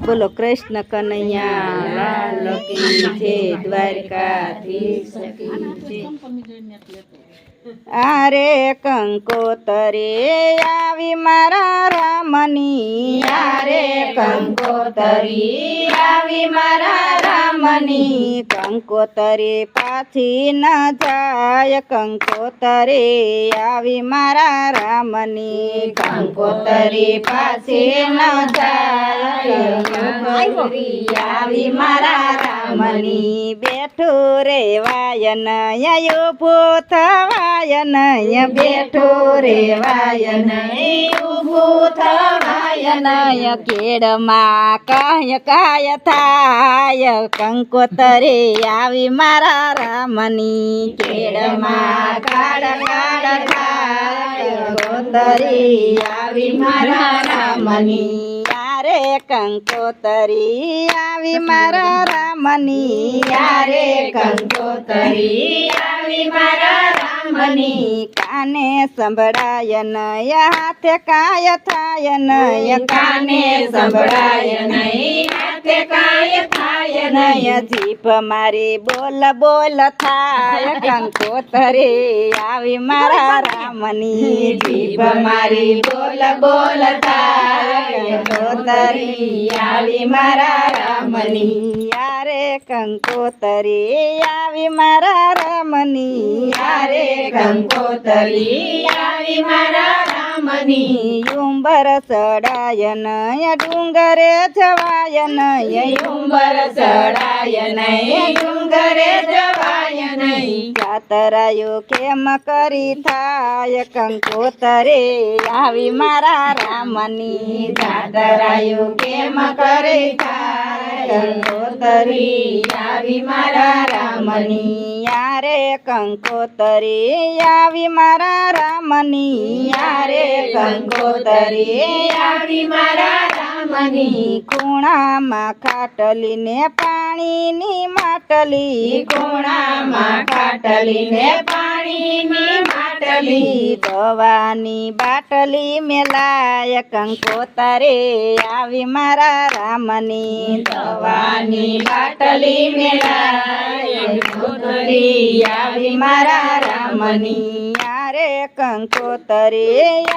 બોલો કૃષ્ણ કનૈયા લાલ આરે કંકોતરે આવી મારા રામની. આરે કંકોતરી આવી મારા રામની. કંકોતરી પાછી ન જાય કંકોતરી આવી મારા રામની. કંકોતરી પાછી ન જાય. આવી મારા રામની બેઠું રે વાયન ઊભું થવાયન બેઠું રે વાયન ઊભું થવાયન કેડમાં કાય કાય થાય, કંકોતરે આવી મારા રામની કેડમાં કાળ કાળ થાય, કંકોતરી આવી મારા રામની યારે કંકોતરી આવી મારા રામની યારે કંકોતરી આવી મારા રામની. કાને સંભળાય નય હાથે, કાય થાય નય, કાને સંભળાય નય હાથે, કાય નય જીભ મારી બોલ બોલ થાય કંકોતરે આવી મારા રામની જીભ મારી બોલ બોલ થાય કંકોતરી આવી મારા રામની કંકોતરી આવી મારા રમની. યારે કંકોતરી આવી મારા રામની. ઉંબર ચડાય નય ડુંગરે જવાય નય ઉંબર ચડાય નય ડુંગરે જવાય નય જાતરાયો કેમ કરી થાય? કંકોતરે આવી મારા રામની. જાતરાયો કેમ કરી થાય? કંકોતરી આવી મારા રામની. યારે કંકોતરી આવી મારા રામની. યારે કંકોતરી આવી મારા રામની. ખૂણામાં ખાટલીને પાણીની માટલી. ખૂણામાં ખાટલીને પાણીની માટલી દવાની બાટલી મેલાય કંકોતરે આવી મારા રામની દવાની બાટલી મેલાય કંકોતરી આવી મારા રામની યારે કંકોતરે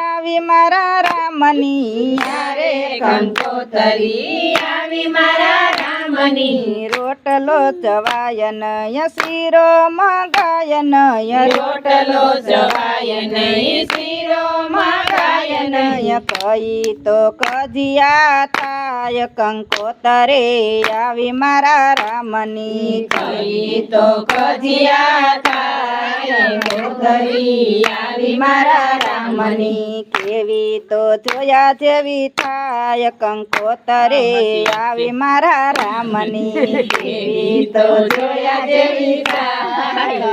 આવી મારા રામની યારે કંકોતરી આવી મારા રામની રોટલો ચવાય નય શીરો મગાય નય રોટલો ચવાય નય શીરો મગાય નય કઈ તો કજિયા થાય કંકોતરે આવી મારા રામની. કઈ તો કજિયા મારા રામની કેવી તો જોયા જેવી થાય કંકોતરે આવી મારા રામની કેવી તો જોયા જેવી થાય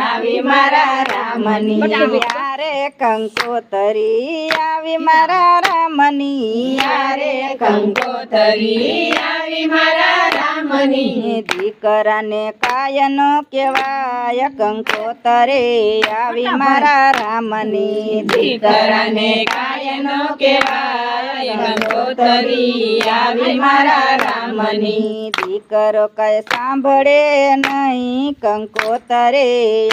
આવી મારા રામની યારે કંકોતરી આવી મારા રામની યારે કંકોતરી આવી મારા રામની દીકરાને કાયનો કહેવાય કંકોતરે આવી મારા રામની દીકરાને કાયનો કહેવાય કંકોતરી આવી મારા રામની. દીકરો કઈ સાંભળે નહીં કંકોતરે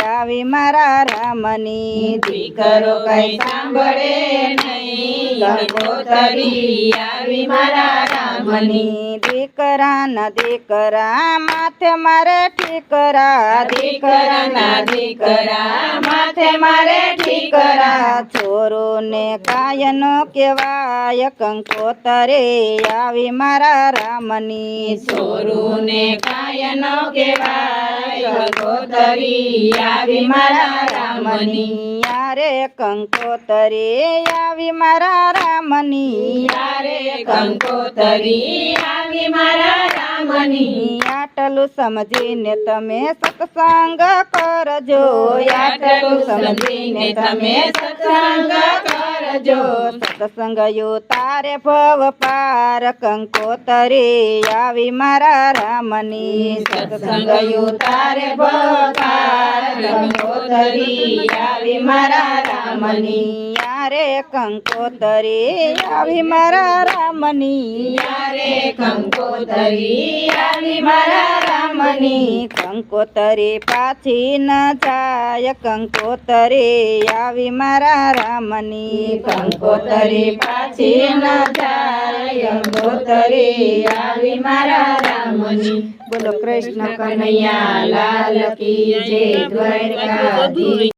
આવી મારા રામની. દીકરો કઈ સાંભળે નહીં કંકોતરી આવી મારા રામની દીકરાના દીકરા માથે મારે ઠીકરા. દીકરાના દીકરા માથે મારે ઠીકરા. છોરોને કાયનો કહેવાય કંકોતરે આવી મારા રામની. છોરુને કાયનો કહેવાય કંકોતરી આવી મારા રામની. યારે કંકોતરે આવી મારા રામની. યારે કંકોતરી આવી મારા રામની. આટલું સમજીને તમે સત્સંગ કરજો. આટલું સમજીને તમે સત્સંગ કરજો સત્સંગ યો તારે ભવ પાર કંકોતરી આવી મારા રામની સત્સંગ યો તારે ભવ પાર કંકોતરી આવી મારા રામની યારે કંકોતરી આવી મારા રામની યારે કંકોતરી આવી મારા રામની કંકોતરે પાછી ન જાય કંકોતરે આવી મારા રામની. કંકોતરે પાછી ન જાય કંકોતરે આવી મારા રામની. બોલો કૃષ્ણ કનૈયા લાલ કી જય દ્વારકાધીશ.